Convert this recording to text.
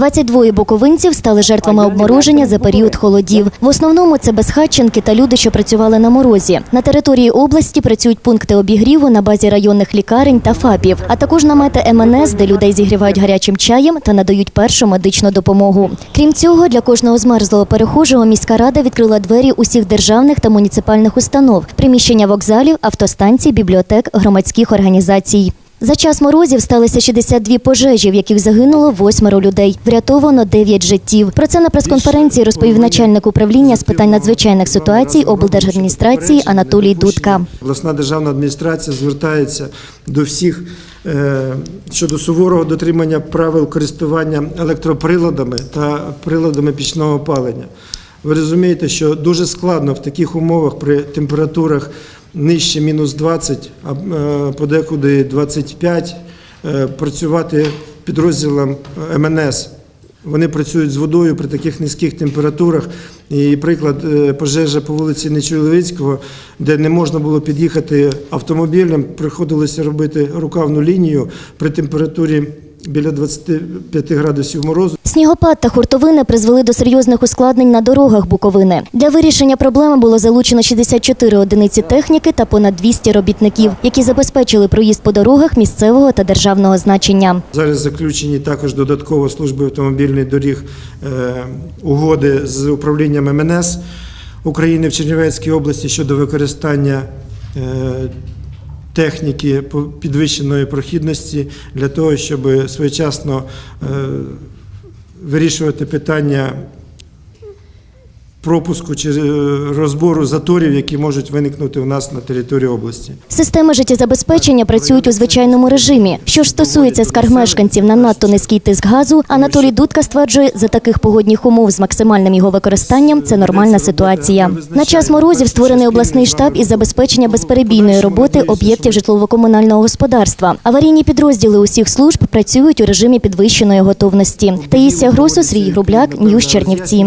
22 буковинців стали жертвами обмороження за період холодів. В основному це безхатченки та люди, що працювали на морозі. На території області працюють пункти обігріву на базі районних лікарень та ФАПів, а також намети МНС, де людей зігрівають гарячим чаєм та надають першу медичну допомогу. Крім цього, для кожного змерзлого перехожого міська рада відкрила двері усіх державних та муніципальних установ, приміщення вокзалів, автостанцій, бібліотек, громадських організацій. За час морозів сталося 62 пожежі, в яких загинуло восьмеро людей. Врятовано 9 життів. Про це на прес-конференції розповів начальник управління з питань надзвичайних ситуацій облдержадміністрації Анатолій Дудка. Обласна державна адміністрація звертається до всіх е, щодо суворого дотримання правил користування електроприладами та приладами пічного опалення. Ви розумієте, що дуже складно в таких умовах при температурах нижче мінус 20, а е, подекуди 25, е, працювати підрозділам МНС. Вони працюють з водою при таких низьких температурах. І приклад е, пожежа по вулиці Нечуйловицького, де не можна було під'їхати автомобілем, приходилося робити рукавну лінію при температурі біля 25 градусів морозу. Снігопад та хуртовини призвели до серйозних ускладнень на дорогах Буковини. Для вирішення проблеми було залучено 64 одиниці техніки та понад 200 робітників, які забезпечили проїзд по дорогах місцевого та державного значення. Зараз заключені також додатково служби автомобільних доріг е, угоди з управлінням МНС України в Чернівецькій області щодо використання е, техніки підвищеної прохідності для того, щоб своєчасно е, вирішувати питання пропуску чи е, розбору заторів, які можуть виникнути у нас на території області. Системи життєзабезпечення працюють у звичайному режимі. Що ж стосується скарг мешканців на надто низький тиск газу, Анатолій Дудка стверджує, за таких погодних умов з максимальним його використанням це нормальна ситуація. На час морозів створений обласний штаб із забезпечення безперебійної роботи об'єктів житлово-комунального господарства. Аварійні підрозділи усіх служб працюють у режимі підвищеної готовності. Таїсія Гросу, Срій Грубляк, Ньюс Чернівці.